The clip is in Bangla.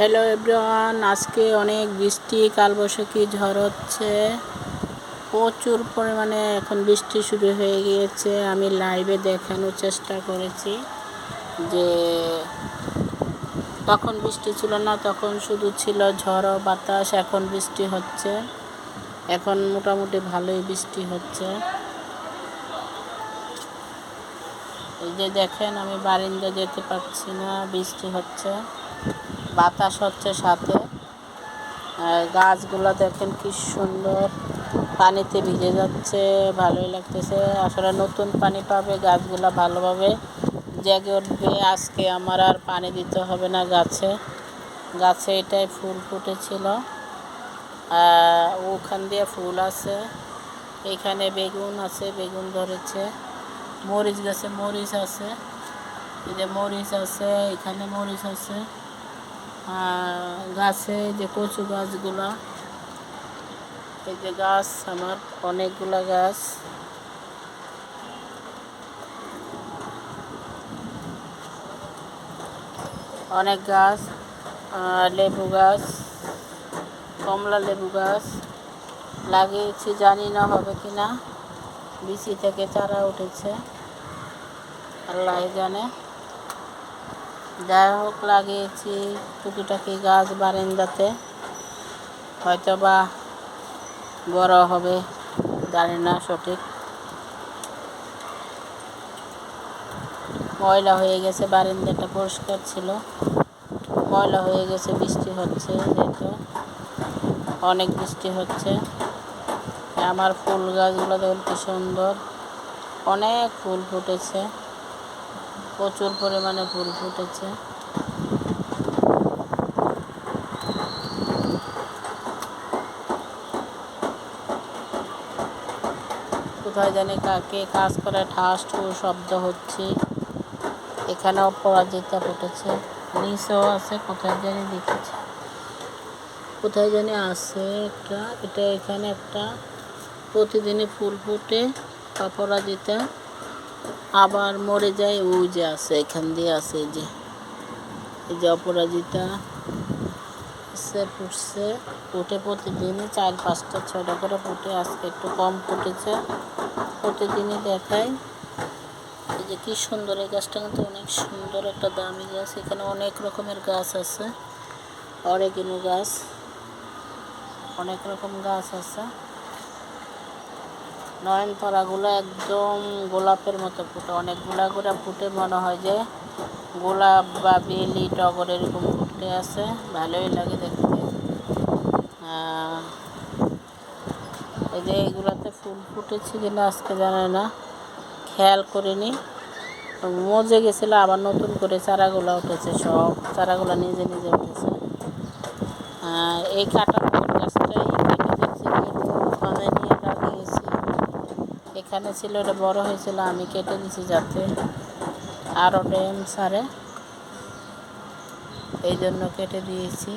হ্যালো এভরিওয়ান আজকে অনেক বৃষ্টি, কালবৈশাখী, ঝড় হচ্ছে। প্রচুর পরিমাণে এখন বৃষ্টি শুরু হয়ে গিয়েছে। আমি লাইভে দেখানোর চেষ্টা করেছি যে তখন বৃষ্টি ছিল না, তখন শুধু ছিল ঝড় বাতাস, এখন বৃষ্টি হচ্ছে। এখন মোটামুটি ভালোই বৃষ্টি হচ্ছে। এই যে দেখেন, আমি বারিন্দা যেতে পারছি না, বৃষ্টি হচ্ছে। বাতাস হচ্ছে সাথে। আর গাছগুলো দেখেন কি সুন্দর। পানিতে ভিজে যাচ্ছে, ভালোই লাগতেছে। আসলে নতুন পানি পাবে, গাছগুলো ভালোভাবে জেগে উঠবে। আজকে আমার আর পানি দিতে হবে না গাছে। গাছে এটাই ফুল ফুটেছিল। ওখান দিয়ে ফুল আছে। এখানে বেগুন আছে, বেগুন ধরেছে। মরিচ গাছে মরিচ আছে। এই যে মরিচ আছে, এখানে মরিচ আছে। আর গাছে যে কচু গাছগুলা, এই যে গাছ, আমার অনেকগুলা গাছ। অনেক গাছ লেবু গাছ, কমলা লেবু গাছ। লাগিয়েছি, জানি না হবে কি না বিচি থেকে চারা উঠেছে। আল্লাহ জানে। যাই হোক লাগিয়েছি টুকিটাকি গাছ বারান্দাতে। হয়তো বা বড় হবে, জানি না সঠিক। ময়লা হয়ে গেছে, বারান্দাটা পরিষ্কার ছিল। ময়লা হয়ে গেছে, বৃষ্টি হচ্ছে যেহেতু। অনেক বৃষ্টি হচ্ছে। আমার ফুল গাছগুলো দেখুন কি সুন্দর। অনেক ফুল ফুটেছে। প্রচুর পরিমাণে ফুল ফুটেছে। কোথায় জানি কাকে কাজ করে ঠাস ঠুস শব্দ হচ্ছে। এখানেও অপরাজিতা ফুটেছে। নিচেও আছে, কোথায় জানি দেখেছি। কোথায় জানি আছে একটা, এটা এখানে একটা। প্রতিদিনই ফুল ফুটে অপরাজিতা আবার মরে যায় ওই যে আছে, এখান দিয়ে আছে যে, এই যে অপরাজিতা সে ফুটছে ফুটে প্রতিদিনই চার, পাঁচটা ছটা করে ফুটে আজকে একটু কম ফুটেছে প্রতিদিনই দেখায়। এই যে কি সুন্দর এই গাছটা, কিন্তু অনেক সুন্দর একটা দামি গাছ। এখানে অনেক রকমের গাছ আছে। অরেগিনো গাছ, অনেক রকম গাছ আছে। নয়নতারাগুলো একদম গোলাপের মতো ফুটে। অনেকগুলা করে ফুটে মনে হয় যে গোলাপ বা বেলি, টগর এরকম ফুটে আছে। ভালোই লাগে দেখতে। এই যে এইগুলাতে ফুল ফুটেছে কিনা আজকে জানে না। খেয়াল করিনি। মজে গেছিল, আবার নতুন করে চারাগুলো উঠেছে সব। চারাগুলো নিজে নিজে উঠেছে। এই কাটা গাছটাই ওখানে নিয়ে লাগিয়েছি এখানে ছিল ওটা বড় হয়েছিল, আমি কেটে দিছি যাতে আরও ড্যাম সারে এই জন্য কেটে দিয়েছি।